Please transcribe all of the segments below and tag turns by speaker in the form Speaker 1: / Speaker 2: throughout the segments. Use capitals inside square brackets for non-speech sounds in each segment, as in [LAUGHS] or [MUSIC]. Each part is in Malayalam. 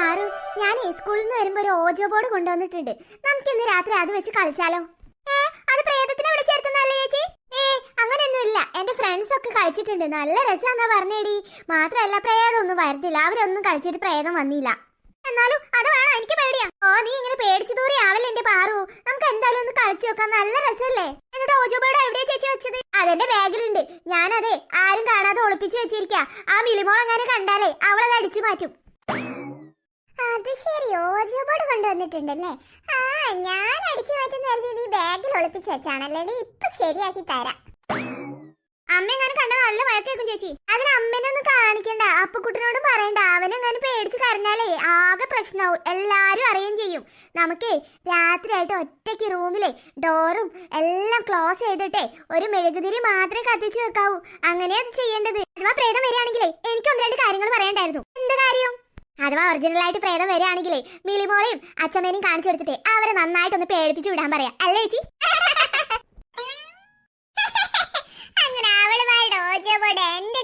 Speaker 1: പാറു ഞാൻ സ്കൂളിൽ നിന്ന് വരുമ്പോ ഒരു ഓജോ ബോർഡ് കൊണ്ടുവന്നിട്ടുണ്ട്. നമുക്ക് ഇന്ന് രാത്രി അത് വെച്ച് കളിച്ചാലോ? ഏ അത് പ്രേതത്തിനെ വിളിച്ചേർത്തുന്നല്ലേ ചേച്ചി? ഏ അങ്ങനെയൊന്നും ഇല്ല എന്റെ ഫ്രണ്ട്സ് ഒക്കെ കളിച്ചിട്ടുണ്ട്. നല്ല രസാന്നാ പറഞ്ഞേടി. മാത്രമല്ല പ്രേതമൊന്നും വരത്തില്ല. അവരൊന്നും കളിച്ചിട്ട് പ്രേതം വന്നില്ല. എന്നാലും അത് വേണം. എനിക്ക് പേടിയാ. ഓ നീ ഇങ്ങനെ പേടിച്ചു ദൂരെ ആവല്ലേ എന്റെ പാറു? നമുക്ക് എന്തായാലും ഒന്ന് കളിച്ചു നോക്കാം. നല്ല രസല്ലേ? എന്നിട്ട് ഓജോ ബോർഡ് എവിടെയാ ചേച്ചി വെച്ചത്? അതെന്റെ ബാഗിലുണ്ട്. ഞാനതെ ആരും കാണാതെ ഒളിപ്പിച്ചു വെച്ചിരിക്ക. ആ മിലിമോൾ അങ്ങനെ കണ്ടാലേ അവളത് അടിച്ചു മാറ്റും. അത് ശരി ഓജോ ബോർഡ് കൊണ്ടുവന്നിട്ടുണ്ടല്ലേ? ആ ഞാൻ അടിച്ചു മാറ്റുന്ന കരുതി നീ ബാഗിൽ ഒളിപ്പിച്ച് വെച്ചാണല്ലേ ഇപ്പൊ ശരിയാക്കി തരാം. അമ്മ എങ്ങനെ കണ്ട? നല്ല വഴക്കേക്കും ചേച്ചി. അതിന് അമ്മേനൊന്നും കാണിക്കണ്ട. അപ്പുക്കുട്ടനോട് പറയണ്ട. അവനെങ്ങാനും പേടിച്ച് കരഞ്ഞാലേ ആകെ പ്രശ്നമാവും. എല്ലാരും അറിയുകയും ചെയ്യും. നമുക്കേ രാത്രിയായിട്ട് ഒറ്റയ്ക്ക് റൂമിലെ ഡോറും എല്ലാം ക്ലോസ് ചെയ്തിട്ടേ ഒരു മെഴുകുതിരി മാത്രമേ കത്തിച്ചു വെക്കാവൂ. അങ്ങനെയാ ചെയ്യേണ്ടത്. അഥവാ പ്രേതം വരികയാണെങ്കിലേ എനിക്ക് ഒന്ന് രണ്ട് കാര്യങ്ങൾ പറയണ്ടായിരുന്നു. എന്ത് കാര്യം? അഥവാ ഒറിജിനൽ ആയിട്ട് പ്രേതം വരികയാണെങ്കിലേ മിലിമോളയും അച്ഛമ്മേനെയും കാണിച്ചു കൊടുത്തിട്ട് അവരെ നന്നായിട്ടൊന്ന് പേടിപ്പിച്ചു വിടാൻ പറയാം. അല്ലേ ചേച്ചി? അങ്ങനെ എന്റെ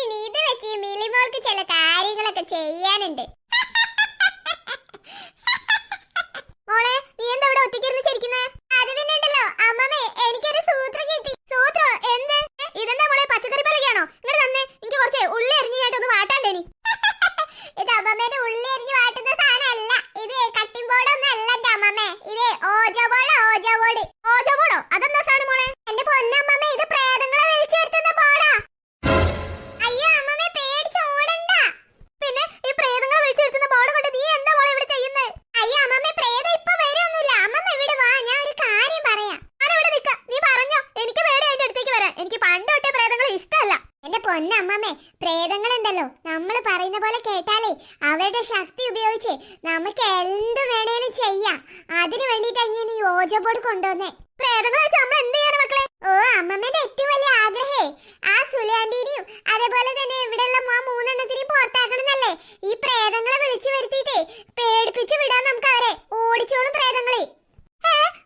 Speaker 1: ഇനി ഇത് വെച്ച് മിലിമോൾക്ക് ചില കാര്യങ്ങളൊക്കെ ചെയ്യാനുണ്ട്. പൊന്നമ്മമ്മേ പ്രേതങ്ങൾ ഉണ്ടല്ലോ നമ്മൾ പറയുന്ന പോലെ കേട്ടാലേ അവരുടെ ശക്തി ഉപയോഗിച്ച് നമുക്ക് എന്ത് വേണേലും ചെയ്യാം. അതിനു വേണ്ടിട്ടാ ഞാൻ ഈ ഓജോ ബോർഡ് കൊണ്ടുവന്നേ. പ്രേതങ്ങൾ വെച്ച് നമ്മൾ എന്ത് ചെയ്യണം മക്കളെ? ഓ അമ്മമ്മേന്റെ ഏറ്റവും വലിയ ആഗ്രഹേ. ആ സുലാന്റീനിയും അതേപോലെ തന്നെ ഇവിടെയുള്ള ആ മൂന്നെണ്ണത്തിനെയും പുറത്താക്കണമെന്നല്ലേ ഈ പ്രേതങ്ങളെ വിളിച്ചു വരുത്തിയിട്ടേ പേടിപ്പിച്ച് വിടാൻ നമുക്ക് അവരെ ഓടിച്ചോളും പ്രേതങ്ങളെ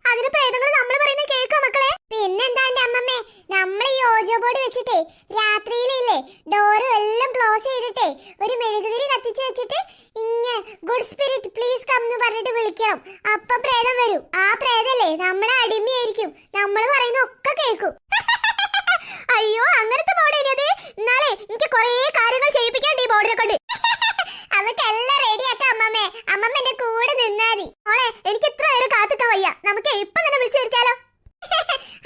Speaker 1: അതിന് പ്രേതങ്ങൾ നമ്മൾ പറയുന്ന കേൾക്കോ മക്കളെ പിന്നെന്താ എന്റെ അമ്മമ്മേ നമ്മൾ ഈ ഓജോ ബോർഡ് വെച്ചിട്ടേ രാത്രിയിലില്ലേ ഡോറും എല്ലാം ക്ലോസ് ചെയ്തിട്ടേ ഒരു മെഴുകുതിരി കത്തിച്ച് വെച്ചിട്ട് ഇങ്ങനെ ഗുഡ് സ്പിരിറ്റ് പ്ലീസ് കം എന്ന് പറഞ്ഞിട്ട് വിളിക്കണം അപ്പൊ പ്രേതം വരും ആ പ്രേതല്ലേ നമ്മുടെ അടിമയായിരിക്കും നമ്മൾ പറയുന്ന ഒക്കെ കേൾക്കും അയ്യോ അങ്ങനത്തെ ബോർഡ് ഇനിയത് എന്നാലേ എനിക്ക് കുറേ കാര്യങ്ങൾ ചെയ്യിപ്പിക്കാണ്ട് ഈ ബോർഡിനെ കൊണ്ട് അതൊക്കെല്ലാം റെഡിയാക്കാം അമ്മമ്മേ അമ്മമ്മ എന്റെ കൂടെ നിന്നാ മതി മോളെ എനിക്ക് ഇത്ര നേരം കാത്തിക്കാൻ വയ്യ നമുക്ക് ഇപ്പൊ തന്നെ വിളിച്ചു വരുത്താലോ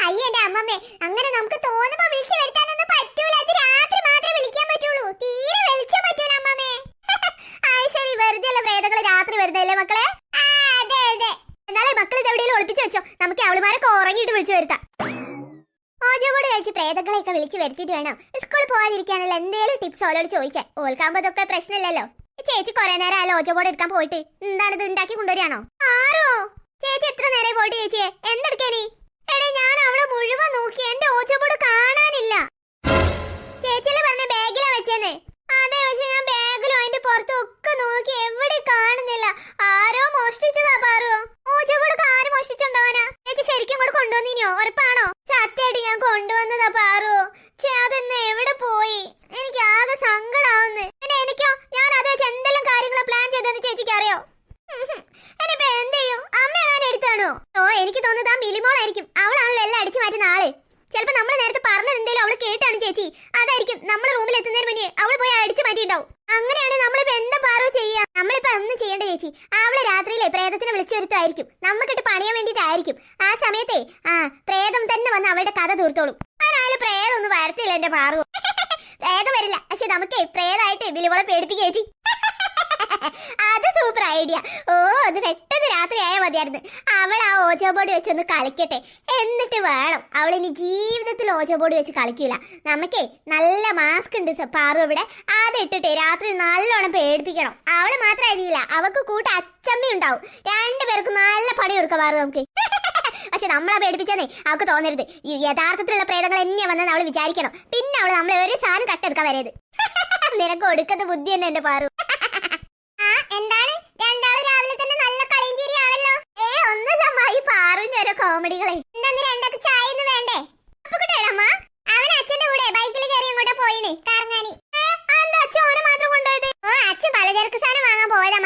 Speaker 1: അയ്യ എന്റെ അമ്മമ്മേ അങ്ങനെ നമുക്ക് തോന്നുമ്പോ വിളിച്ചു വരുത്താനൊന്നും പറ്റൂല അത് രാത്രി മാത്രമേ വിളിക്കാൻ പറ്റുള്ളൂ തീരെ വിളിച്ചാൻ പറ്റൂല അമ്മമ്മേ അത് ശരി വെറുതെ അല്ല പ്രേതങ്ങൾ രാത്രി വരുന്നല്ലേ മക്കളെ ആ, അതെ അതെ എന്നാലേ മക്കൾ ഇത് എവിടെയെങ്കിലും ഒളിപ്പിച്ചു വെച്ചോ നമുക്ക് അവളുമാരൊക്കെ ഉറങ്ങിയിട്ട് വിളിച്ചു വരുത്താം. ഓജോബോട് കഴിച്ച് പ്രേതങ്ങളെയൊക്കെ വിളിച്ച് വരുത്തിയിട്ട് വേണം. സ്കൂളിൽ പോകാതിരിക്കാനുള്ള എന്തേലും ടിപ്സ് ഓലോട് ചോദിക്കാൻ. ഓൾക്കാകുമ്പോ അതൊക്കെ പ്രശ്നമില്ലല്ലോ. ചേച്ചി കുറെ നേരം ആ ബോർഡ് എടുക്കാൻ പോയിട്ട് എന്താണ് ഇത് ഉണ്ടാക്കി കൊണ്ടുവരികയാണോ? ആരോ? ചേച്ചി എത്ര നേരം പോയിട്ട് ചേച്ചിയെ എന്തെടുക്കേനി എടേ ഞാൻ അവിടെ മുഴുവൻ നോക്കി എന്റെ ഓജോബോർഡ് കാണാനില്ല ചേച്ചിയല്ലേ പറഞ്ഞ ബാഗിലാ വെച്ചേന്ന് അതെ പക്ഷെ ഞാൻ ബാഗിലും അതിന്റെ പുറത്തും ഒക്കെ നോക്കി എവിടെ കാണുന്നില്ല ആരോ മോഷ്ടിച്ചതാ പാറോ ഓജോബോർഡ് ആര് മോഷ്ടിച്ചുണ്ടാവാനാ ചേച്ചി ശരിക്കും ഇങ്ങോട്ട് കൊണ്ടുവന്നിനോ ഉറപ്പാണോ സത്യമായിട്ട് ഞാൻ കൊണ്ടുവന്നതാ പാറു ചേ അതെന്ന് എവിടെ പോയി എനിക്ക് ആകെ സങ്കടാവുന്നു പിന്നെ എനിക്കോ ഞാൻ അത് വെച്ച് എന്തെല്ലാം കാര്യങ്ങൾ പ്ലാൻ ചെയ്തെന്ന് ചേച്ചിക്ക് അറിയോ ഇനിയിപ്പോ എന്ത് ചെയ്യും അമ്മ ഞാൻ എടുത്താണോ ഓ എനിക്ക് തോന്നുന്നത് ആ മിലിമോളായിരിക്കും അവളാണല്ലോ എല്ലാം അടിച്ചു മാറ്റുന്ന ആൾ ചിലപ്പോ നമ്മൾ നേരത്തെ പറഞ്ഞത് എന്തേലും അവൾ കേട്ടാണ് ചേച്ചി അതായിരിക്കും നമ്മൾ റൂമിൽ എത്തുന്നതിന് മുന്നേ അവൾ പോയി അടിച്ചു മാറ്റിണ്ടാവും അങ്ങനെയാണ് നമ്മളിപ്പോ എന്താ പാറു ചെയ്യാ നമ്മളിപ്പോ ഒന്നും ചെയ്യേണ്ട ചേച്ചി അവളെ രാത്രിയിലെ പ്രേതത്തിനെ വിളിച്ചു വരുത്തായിരിക്കും നമുക്കിട്ട് പണിയാൻ വേണ്ടിയിട്ടായിരിക്കും ആ സമയത്തെ ആ പ്രേതം തന്നെ വന്ന് അവളുടെ കഥ തീർത്തോളും. അതിനായാലും പ്രേതം ഒന്നും വരത്തില്ല എന്റെ പാറു. പ്രേതം വരില്ല. പക്ഷെ നമുക്ക് പ്രേതായിട്ട് വിളിവളെ പേടിപ്പിക്കുക ചേച്ചി. അത് സൂപ്പർ ഐഡിയ ഓ അത് പെട്ടെന്ന് രാത്രി ആയാൽ മതിയായിരുന്നു. അവൾ ആ ഓജോ ബോർഡ് വെച്ചൊന്ന് കളിക്കട്ടെ. എന്നിട്ട് വേണം. അവൾ ഇനി ജീവിതത്തിൽ ഓജോ ബോർഡ് വെച്ച് കളിക്കൂല. നമുക്കേ നല്ല മാസ്ക് ഉണ്ട് പാറു ഇവിടെ അത് ഇട്ടിട്ട് രാത്രി നല്ലോണം പേടിപ്പിക്കണം. അവൾ മാത്രമായിരിക്കില്ല അവക്ക് കൂട്ട അച്ചമ്മ ഉണ്ടാവും രണ്ടുപേർക്ക് നല്ല പണി കൊടുക്കാം പാറു നമുക്ക്. പക്ഷെ നമ്മളെ പേടിപ്പിച്ചതേ അവൾക്ക് തോന്നരുത്. യഥാർത്ഥത്തിലുള്ള പ്രേതങ്ങൾ എന്നെയാ വന്നെന്ന് അവൾ വിചാരിക്കണം. പിന്നെ അവൾ നമ്മളെ ഒരു സാധനം കട്ടെടുക്കാൻ വരരുത്. [LAUGHS] നിനക്ക് കൊടുക്കുന്ന ബുദ്ധി തന്നെ എന്റെ പാറു. എന്താണ്? രണ്ടാളും രാവിലെ തന്നെ നല്ല ചിരിയാണല്ലോ ഏ ഒന്നുമില്ല അമ്മ. ഈ പാറുവിന്റെ ഓരോ കോമഡികളെ. എന്താ രണ്ടൊക്കെ ചായ ഒന്നും വേണ്ടേ അവൻ അച്ഛന്റെ കൂടെ ബൈക്കിൽ കയറി അങ്ങോട്ട് പോയിന്. കറങ്ങാനി എന്താ അച്ഛൻ ഓനെ മാത്രം കൊണ്ടുപോയത് ഓ അച്ഛൻ പലചരക്ക് സാധനം വാങ്ങാൻ പോയതാ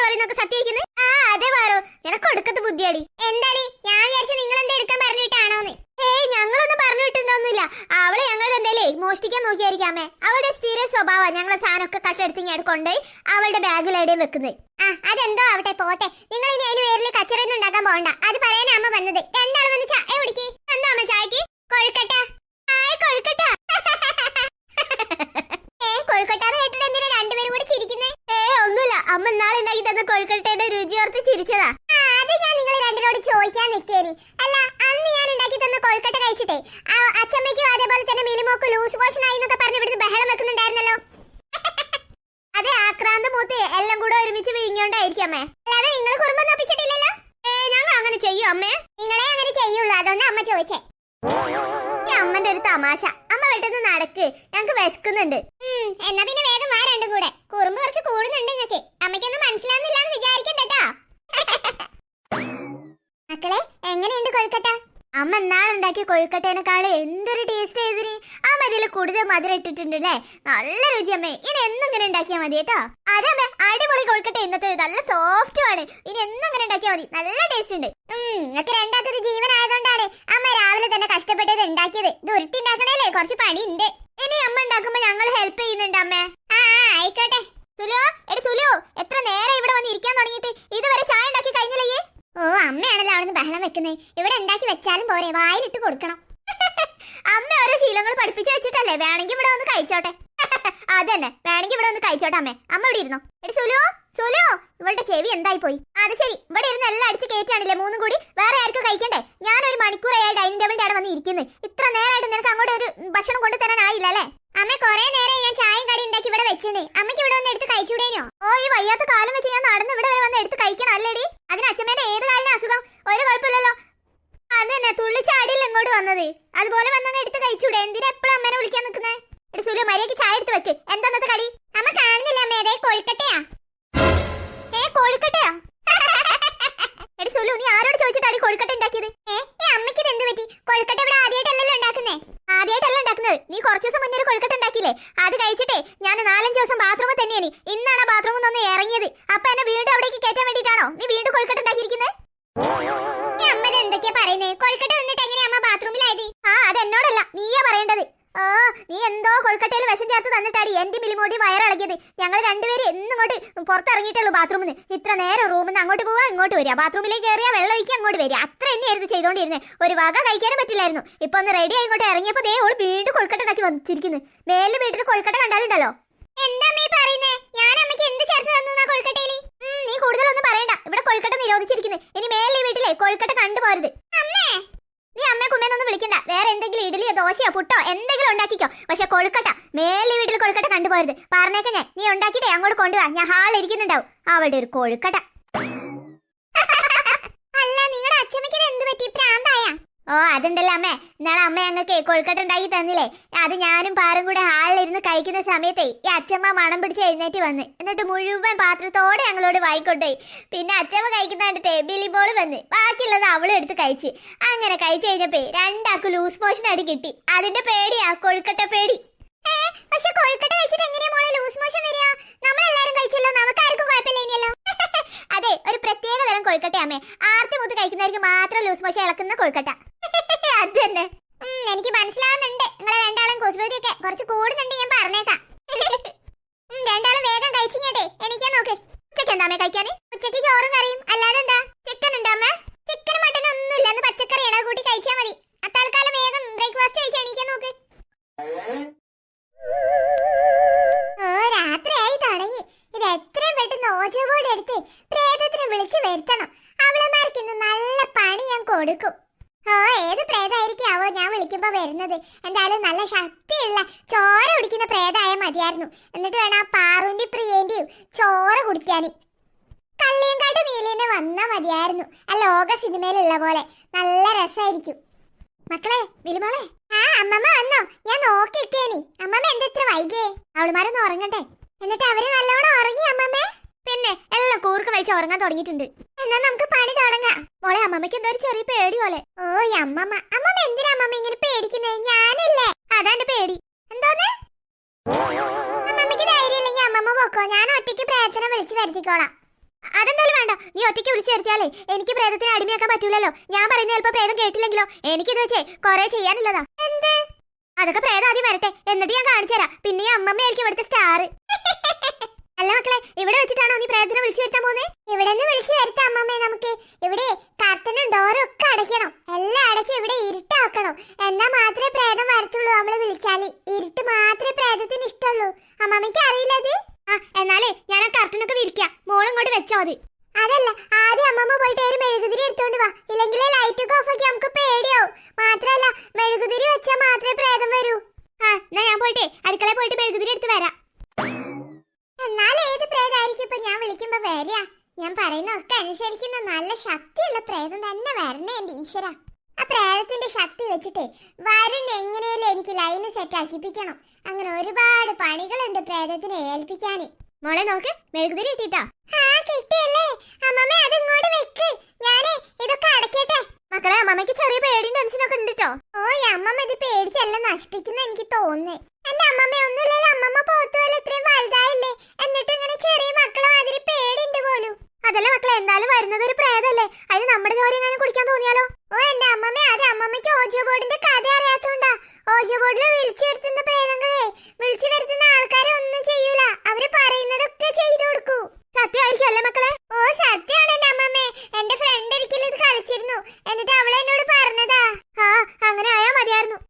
Speaker 1: പറയുന്നൊക്കെ സത്യമായിരിക്കുന്നത് ആ അതെ പാറു നിനക്ക് കൊടുക്കത്ത് ബുദ്ധിയാടി എന്താടി ഞാൻ വിചാരിച്ചു നിങ്ങൾ എന്താ എടുക്കാൻ പറഞ്ഞിട്ടാണോന്ന് ഏയ് ഞങ്ങളൊന്നും പറഞ്ഞു വിട്ടിട്ടൊന്നുമില്ല അവളെ ഞങ്ങൾ എന്തേലേ മോഷ്ടിക്കാൻ നോക്കിയായിരിക്കാമേ അവളുടെ സ്ഥിര സ്വഭാവം ഞങ്ങളെ സാധനമൊക്കെ കട്ടെടുത്ത് ഞാൻ കൊണ്ടുപോയി അവളുടെ ബാഗിൽ എവിടെയും വെക്കുന്നത് ആ അതെന്തോ ആവട്ടെ പോട്ടെ നിങ്ങൾ ഇനി അതിന് പേരിൽ കച്ചറയൊന്നും ഉണ്ടാക്കാൻ പോകണ്ട അത് പറയാനാ അമ്മ വന്നത് രണ്ടാളും വന്ന് ചായ കുടിക്ക് എന്താ അമ്മ ചായക്ക് കൊഴുക്കട്ട ഹായ് കൊഴുക്കട്ട ഏ കൊഴുക്കട്ടാന്ന് കേട്ടിട്ട് എന്തിനാ രണ്ടുപേരും കൂടി ചിരിക്കുന്നേ ഏ ഒന്നുമില്ല അമ്മ ഇന്നാളെ ഉണ്ടാക്കി തന്ന കൊഴുക്കട്ടയുടെ രുചി ഓർത്ത് ചിരിച്ചതാ അത് ഞാൻ നിങ്ങൾ രണ്ടിനോട് ചോദിക്കാൻ നിക്കേനി അല്ല അന്ന് ഞാൻ ഉണ്ടാക്കി തന്ന കൊഴുക്കട്ട കഴിച്ചിട്ടേ ആ അച്ചമ്മയ്ക്കും അതേപോലെ തന്നെ മിലിമോക്ക് ലൂസ് മോഷൻ ആയി എന്നൊക്കെ പറഞ്ഞ് ഇവിടുന്ന് ബഹളം വെക്കുന്നുണ്ടായിരുന്നല്ലോ അതെ ആക്രാന്ത മൂത്ത് എല്ലാം കൂടെ ഒരുമിച്ച് വിഴിഞ്ഞോണ്ടായിരിക്കും അമ്മേ. അല്ലാതെ നിങ്ങൾ കുറുമ്പം നപ്പിച്ചിട്ടില്ലല്ലോ? ഏ ഞങ്ങൾ അങ്ങനെ ചെയ്യും അമ്മേ. നിങ്ങളെ അങ്ങനെ ചെയ്യുള്ളൂ. അതുകൊണ്ട് അമ്മ ചോദിച്ചേ. അമ്മന്റെ ഒരു തമാശ. അമ്മ പെട്ടെന്ന് നടക്ക്. ഞങ്ങക്ക് വിശക്കുന്നുണ്ട്. എന്നാ പിന്നെ വേഗം വാ രണ്ടും കൂടെ. കുറുമ്പ് കുറച്ച് കൂടുന്നുണ്ട് ഞങ്ങക്ക്. അമ്മയ്ക്കൊന്നും മനസ്സിലാവുന്നില്ല എന്ന് വിചാരിക്കണ്ടട്ടാ [LAUGHS] മക്കളെ എങ്ങനെയുണ്ട് കൊഴുക്കട്ട അമ്മ എന്നാളുണ്ടാക്കിയ കൊഴുക്കട്ടേനെക്കാളും എന്തൊരു ടേസ്റ്റ് ചെയ്തിന് ആ മതിയിൽ കൂടുതൽ മധുരം ഇട്ടിട്ടുണ്ട് അല്ലേ നല്ല രുചി അമ്മേ. ഇനി എന്നും ഉണ്ടാക്കിയാൽ മതി കേട്ടോ. അതെ അമ്മേ അടിപൊളി കൊഴുക്കട്ട ഇന്നത്തെ നല്ല സോഫ്റ്റും ആണ്. ഇനി എന്നും ഉണ്ടാക്കിയാൽ മതി. നല്ല ടേസ്റ്റ് ഉണ്ട്. നിങ്ങൾക്ക് രണ്ടാമത്തൊരു ജീവനായതുകൊണ്ടാണ് അമ്മ രാവിലെ തന്നെ കഷ്ടപ്പെട്ടത് ഉണ്ടാക്കിയത്. ഇത് ഉരുട്ടി ഉണ്ടാക്കണല്ലേ കുറച്ച് ഉണ്ട് ഇനി അമ്മ ഉണ്ടാക്കുമ്പോ ഞങ്ങൾ ഹെൽപ്പ് ചെയ്യുന്നുണ്ട് അമ്മേ. ആ, ആയിക്കോട്ടെ. സുലു എടി സുലു എത്ര നേരം ഇവിടെ വന്ന് ഇരിക്കാൻ തുടങ്ങിയിട്ട് ഇതുവരെ ചായ ഉണ്ടാക്കി കഴിഞ്ഞില്ലേ ഓ അമ്മയാണല്ലോ ബഹളം ഇവിടെ ഉണ്ടാക്കി വെച്ചാലും പോരെ. വായിലിട്ട് കൊടുക്കണം. [LAUGHS] അമ്മ ഓരോ ശീലങ്ങൾ പഠിപ്പിച്ചു വെച്ചിട്ടല്ലേ? വേണമെങ്കിൽ ഇവിടെ ഒന്ന് കഴിച്ചോട്ടെ. [LAUGHS] അതന്നെ വേണമെങ്കിൽ ഇവിടെ ഒന്ന് കഴിച്ചോട്ടെ അമ്മേ. അമ്മ ഇവിടെ ഇരുന്നോ? എടി സുലു ഇവളുടെ ചെവി എന്തായി പോയി? അത് ശരി. ഇവിടെ ഇരുന്ന് എല്ലാം അടിച്ച് കയറ്റാണില്ലേ മൂന്നും കൂടി വേറെ ആർക്കും കഴിക്കണ്ടേ? ഞാൻ ഒരു മണിക്കൂർ അയാൾ ഡൈനിങ് ടേബിളിന്റെ അവിടെ വന്ന് ഇരിക്കുന്നത് ഇത്ര നേരമായിട്ട് നിനക്ക് അങ്ങോട്ട് ഒരു ഭക്ഷണം കൊണ്ടു തരാനായില്ല അല്ലേ? അമ്മ കൊറേ നേരം ഞാൻ ചായയും ഉണ്ടാക്കി ഇവിടെ വെച്ചിട്ടുണ്ട് അമ്മയ്ക്ക് ഇവിടെ വന്ന് എടുത്ത് കഴിച്ചുകൂടേനോ ഓ ഈ വയ്യാത്ത കാലം വെച്ച് ഞാൻ നടന്ന് ഇവിടെ വരെ വന്ന് എടുത്ത് കഴിക്കണം അല്ലേടി? അതിന് അച്ഛമ്മേന്റെ ഏത് കാലിന് അസുഖം? ഒരു കുഴപ്പമില്ലല്ലോ. അത് തന്നെ തുള്ളിച്ചാടിയില്ല ഇങ്ങോട്ട് വന്നത്? അതുപോലെ വന്നങ്ങ് എടുത്ത് കഴിച്ചൂടെ? എന്തിനാ എപ്പോഴും അമ്മേനെ വിളിക്കാൻ നിൽക്കുന്നേ? സുലു മര്യാദയ്ക്ക് ചായ എടുത്ത് വെക്ക്. എന്താ കടി? അമ്മ കാണുന്നില്ല അമ്മേ? കൊഴുക്കട്ടയാ. ഏ കൊഴുക്കട്ടയാ? എടി സുലു നീ ആരോട് ചോദിച്ചിട്ടാണ് കൊഴുക്കട്ട ഉണ്ടാക്കിയത്? ഏ ഈ അമ്മയ്ക്ക് എന്ത് പറ്റി? കൊഴുക്കട്ട ഇവിടെ ആദ്യമായിട്ടല്ലല്ലോ ഉണ്ടാക്കുന്നേ? ആദ്യമായിട്ടല്ല ഉണ്ടാക്കുന്നത്. നീ കുറച്ച് ദിവസം മുന്നേ ഒരു കൊഴുക്കട്ട ഉണ്ടാക്കിയില്ലേ? അത് കഴിച്ചിട്ടേ ഞാൻ നാലഞ്ച് ദിവസം ബാത്റൂമിൽ തന്നെയാണ്. ഇന്നാണ് ബാത്റൂമിൽ നിന്ന് ഇറങ്ങിയത്. അപ്പൊ എന്നെ വീണ്ടും അവിടേക്ക് കയറ്റാൻ വേണ്ടിയിട്ടാണോ നീ വീണ്ടും കൊഴുക്കട്ട ഉണ്ടാക്കിയിരിക്കുന്നത്? അമ്മ എന്തൊക്കെയാ പറയുന്നത് കൊഴുക്കട്ട നിന്നിട്ട് എങ്ങനെയാ അമ്മ ബാത്റൂമിലായത് ആ അത് എന്നോടല്ല. നീയാ പറയേണ്ടത്. ഓ നീ എന്തോ കൊൽക്കട്ടയിൽ വിഷം ചേർത്ത് തന്നിട്ടാടി എന്റെ മിലിമോടി വയറിളകിയത് ഞങ്ങൾ രണ്ടുപേരും എന്നും ഇങ്ങോട്ട് പുറത്തിറങ്ങിയിട്ടുള്ളൂ ബാത്റൂമിൽ നിന്ന് ഇത്ര നേരം റൂമിൽ നിന്ന് അങ്ങോട്ട് പോവാ ഇങ്ങോട്ട് വരിക. ബാത്റൂമിലേക്ക് കയറിയാ വെള്ളം ഒഴിക്കുക അങ്ങോട്ട് വരിക. അത്ര തന്നെയായിരുന്നു ചെയ്തോണ്ടിരുന്നത് ഒരു വക കഴിക്കാനും പറ്റില്ലായിരുന്നു. ഇപ്പൊ ഒന്ന് റെഡി ആയിങ്ങോട്ട് ഇറങ്ങിയപ്പോ ദേ ഓൾ വീണ്ടും കൊൽക്കട്ട ഉണ്ടാക്കി വന്നിരിക്കുന്നു. മേലിൽ വീട്ടിൽ കൊൽക്കട്ട കണ്ടാലുണ്ടല്ലോ? എന്താ അമ്മീ പറയുന്നേ? ഞാൻ അമ്മയ്ക്ക് എന്ത് ചേർത്ത് തന്നു കൊഴുക്കട്ടയിൽ നീ കൂടുതലൊന്നും പറയണ്ട. ഇവിടെ കൊൽക്കട്ട നിരോധിച്ചിരിക്കുന്നു. ഇനി മേലെ വീട്ടിലെ കൊൽക്കട്ട കണ്ടുപോരുത് അമ്മേ നീ അമ്മയെ കുമ്മേന്നൊന്നും വിളിക്കണ്ട എന്തെങ്കിലും ഇഡലിയോ ദോശയോ പുട്ടോ എന്തെങ്കിലും ഉണ്ടാക്കിക്കോ. പക്ഷെ കൊഴുക്കട്ട മേലെ വീട്ടിൽ കൊഴുക്കട്ട കണ്ടുപോരുത് പറഞ്ഞേക്കെ ഞാൻ നീ ഉണ്ടാക്കിയിട്ടേ അങ്ങോട്ട് കൊണ്ടുവാ. ഞാൻ ഹാളിൽ ഇരിക്കുന്നുണ്ടാവും. അവിടെ ഒരു കൊഴുക്കട്ട അല്ല നിങ്ങളുടെ അച്ഛമ്മയ്ക്ക് എന്ത് പറ്റി പ്രാന്തായ ഓ അതുണ്ടല്ലോ അമ്മേ. ഇന്നാളെ അമ്മ ഞങ്ങൾക്ക് കൊഴുക്കട്ട ഉണ്ടാക്കി തന്നില്ലേ. അത് ഞാനും പാറും കൂടെ ഹാളിലിരുന്ന് കഴിക്കുന്ന സമയത്തെ ഈ അച്ഛമ്മ മണം പിടിച്ച് എഴുന്നേറ്റ് വന്ന്. എന്നിട്ട് മുഴുവൻ പാത്രത്തോടെ ഞങ്ങളോട് വായിക്കൊണ്ടുപോയി. പിന്നെ അച്ഛമ്മ കഴിക്കുന്ന കണ്ടിട്ടേ ബിലി ബോൾ വന്ന്. ബാക്കിയുള്ളത് അവളും എടുത്ത് കഴിച്ച്. അങ്ങനെ കഴിച്ചു കഴിഞ്ഞപ്പോ രണ്ടാക്ക് ലൂസ് മോഷൻ അടി കിട്ടി. അതിന്റെ പേടിയാ കൊഴുക്കട്ട പേടി. പക്ഷെ ലൂസ് മോഷൻ നമ്മളെല്ലാരും കഴിച്ചല്ലോ [LAUGHS] അതെ ഒരു പ്രത്യേക തരം കൊഴുക്കട്ടയാമേ ആർത്തി മുത്ത് കഴിക്കുന്നവർക്ക് മാത്രം ലൂസ് മോഷൻ ഇളക്കുന്ന കൊഴുക്കട്ട. അത് തന്നെ എനിക്ക് മനസ്സിലാവുന്നുണ്ട്. നിങ്ങളെ രണ്ടാളും കുസൃതിയൊക്കെ കുറച്ച് കൂടുന്നുണ്ട് ഞാൻ പറഞ്ഞേക്കാം. [LAUGHS] രണ്ടാളും വേഗം കഴിച്ചിങ്ങട്ടെ. എനിക്കാ നോക്ക്. ഉച്ചയ്ക്ക് എന്താ കഴിക്കാന്? ഉച്ചയ്ക്ക് ചോറും കറിയും. അല്ലാതെ എന്താ? ചിക്കൻ ഉണ്ടോ അമ്മ? മട്ടൻ ഒന്നും ഒന്നുമില്ല. അന്ന് പച്ചക്കറി ഇട കൂട്ടി കഴിച്ചാൽ മതി. അത്താൽക്കാലം വേഗം ബ്രേക്ക്ഫാസ്റ്റ് കഴിച്ചാൽ എണീക്കാൻ നോക്ക്. ഓ രാത്രിയായി തുടങ്ങി. ഇത് എത്രയും പെട്ടെന്ന് ഓജോ ബോർഡ് എടുത്ത് പ്രേതത്തിനെ വിളിച്ചു വരുത്തണം. അവളമാർക്ക് ഇന്ന് നല്ല പണി ഞാൻ കൊടുക്കും. ഓ ഏത് പ്രേതായിരിക്കാവോ ഞാൻ വിളിക്കുമ്പോ വരുന്നത്. എന്തായാലും നല്ല ശക്തിയുള്ള ചോര കുടിക്കുന്ന പ്രേതായ മതിയായിരുന്നു. എന്നിട്ട് വേണം ആ പാറുവിന്റെ പ്രിയേന്റെയും ചോര കുടിക്കാൻ കള്ളിയങ്കാട്ട് നീലീനെ വന്നാ മതിയായിരുന്നു. ആ ലോക സിനിമയിലുള്ള പോലെ. നല്ല രസമായിരിക്കും മക്കളെ വിളിമോളെ. ആ അമ്മമ്മ വന്നോ. ഞാൻ നോക്കിയിരിക്കേനി. അമ്മമ്മ എന്താ ഇത്ര വൈകിയേ? അവളുമാരൊന്ന് ഉറങ്ങട്ടെ. എന്നിട്ട് അവർ നല്ലോണം ഉറങ്ങി അമ്മമ്മേ. പിന്നെ എല്ലാം കൂർക്ക് വലിച്ച് ഉറങ്ങാൻ തുടങ്ങിയിട്ടുണ്ട്. എന്നാ നമുക്ക് പണി തുടങ്ങാം. മോളെ അമ്മമ്മയ്ക്ക് എന്തോ ഒരു ചെറിയ പേടി പോലെ. ഓ അമ്മമ്മ. അമ്മമ്മ എന്തിനാ അമ്മമ്മ ഇങ്ങനെ പേടിക്കുന്നത് ഞാനല്ലേ. അതാ എന്റെ പേടി. എന്തോന്ന്? അമ്മമ്മയ്ക്ക് ധൈര്യമില്ലെങ്കിൽ അമ്മമ്മ പോക്കോ? ഞാൻ ഒറ്റയ്ക്ക് പ്രേതത്തിനെ വിളിച്ചു വരുത്തിക്കോളാം. വേണ്ട. നീ ഒറ്റയ്ക്ക് വിളിച്ചു വരുത്തിയാലേ എനിക്ക് പ്രേതത്തിന് അടിമയാക്കാൻ പറ്റൂലല്ലോ. ഞാൻ പറയുന്ന ചിലപ്പോ പ്രേതം കേട്ടില്ലെങ്കിലോ? എനിക്കിത് വെച്ചേ കൊറേ ചെയ്യാനുള്ളതാ. എന്ത്? അതൊക്കെ പ്രേതം ആദ്യം വരട്ടെ. എന്നിട്ട് ഞാൻ കാണിച്ചു തരാം പിന്നെ ഈ അമ്മമ്മയായിരിക്കും ഇവിടുത്തെ സ്റ്റാർ [LAUGHS] അല്ല മക്കളെ ഇവിടെ വെച്ചിട്ടാണോ നീ പ്രേതത്തിനെ വിളിച്ചു വരുത്താൻ പോകുന്നേ ഇവിടെ നിന്ന് വിളിച്ചു വരുത്താം അമ്മമ്മേ നമുക്ക്. ഇവിടെ കർട്ടനും ഡോറും ഒക്കെ അടയ്ക്കണം. എല്ലാം അടച്ച് ഇവിടെ ഇരുട്ടാക്കണം. എന്നാ മാത്രമേ പ്രേതം വരത്തുള്ളൂ നമ്മൾ വിളിച്ചാൽ. ഇരുട്ട് മാത്രമേ പ്രേതത്തിന് ഇഷ്ടമുള്ളൂ. അമ്മമ്മയ്ക്ക് അറിയില്ലത് ആ എന്നാലേ ഞാൻ ആ കർട്ടനൊക്കെ വിരിക്കാം. മോളും കൊണ്ട് വെച്ചോ അത്. അതല്ല ആദ്യം അമ്മമ്മ പോയിട്ട് ഒരു മെഴുകുതിരി എടുത്തോണ്ട് വാ. ഇല്ലെങ്കിൽ ലൈറ്റ് ഒക്കെ ഓഫ് ആക്കി നമുക്ക് പേടിയാവും മാത്രമല്ല മെഴുകുതിരി വെച്ചാൽ മാത്രമേ പ്രേതം വരൂ ആ എന്നാ ഞാൻ പോയിട്ടേ അടുക്കളയിൽ പോയിട്ട് മെഴുകുതിരി എടുത്ത് വരാം എന്നാൽ ഏത് പ്രേതായിരിക്കും ഇപ്പൊ ഞാൻ വിളിക്കുമ്പോ വരിക ഞാൻ പറയുന്ന ഒക്കെ അനുസരിക്കുന്ന നല്ല ശക്തിയുള്ള പ്രേതം തന്നെ വരണേ എന്റെ ഈശ്വര ആ പ്രേതത്തിന്റെ ശക്തി വെച്ചിട്ട് വരുൺ എങ്ങനെയാലും എനിക്ക് ലൈന് സെറ്റ് ആക്കിപ്പിക്കണം അങ്ങനെ ഒരുപാട് പണികളുണ്ട് പ്രേതത്തിനെ ഏൽപ്പിക്കാന് നോക്ക് മെഴുകുതിരി കിട്ടിട്ടോ കിട്ടിയല്ലേ. അമ്മമ്മ അത് ഇങ്ങോട്ട് വെക്ക്. ഞാനേ ഇതൊക്കെ അടക്കട്ടെ മക്കളെ അമ്മമ്മക്ക് ചെറിയ പേടിയും ടെൻഷനൊക്കെ ഉണ്ട് കേട്ടോ ഓ അമ്മമ്മ ഇത് പേടിച്ചെല്ലാം നശിപ്പിക്കുന്ന എനിക്ക് തോന്നുന്നേ. എന്റെ അമ്മമ്മ ഒന്നുമില്ലല്ലോ. അമ്മമ്മ പോത്തുപോലെ ഇത്രയും വലുതായില്ലേ. എന്നിട്ട് ഇങ്ങനെ ചെറിയ മക്കളെ മാതിരി പേടിണ്ട് പോലും. അതല്ല മക്കളെ എന്തായാലും വരുന്നത് ഒരു പ്രേതല്ലേ. അതിന് നമ്മുടെ ജോലി എങ്ങനെ കുടിക്കാൻ തോന്നിയാലോ? ഓ എന്റെ അമ്മമ്മ അത് അമ്മമ്മയ്ക്ക് ഓജിയോ ബോർഡിന്റെ കഥ അറിയാത്തോണ്ടാ. ഓജിയോ ബോർഡിൽ വിളിച്ചു വരുത്തുന്ന പ്രേതങ്ങളെ വിളിച്ചു വരുത്തുന്ന ആൾക്കാരെ ഒന്നും ചെയ്യൂല. അവർ പറയുന്നത് മക്കളെ? ഓ അമ്മമ്മേ. എന്റെ ഫ്രണ്ട് ഇത് കളിച്ചിരുന്നു. എന്നിട്ട് അവളെ എന്നോട് പറഞ്ഞതാ. ആ അങ്ങനെ ആയാ മതിയായിരുന്നു.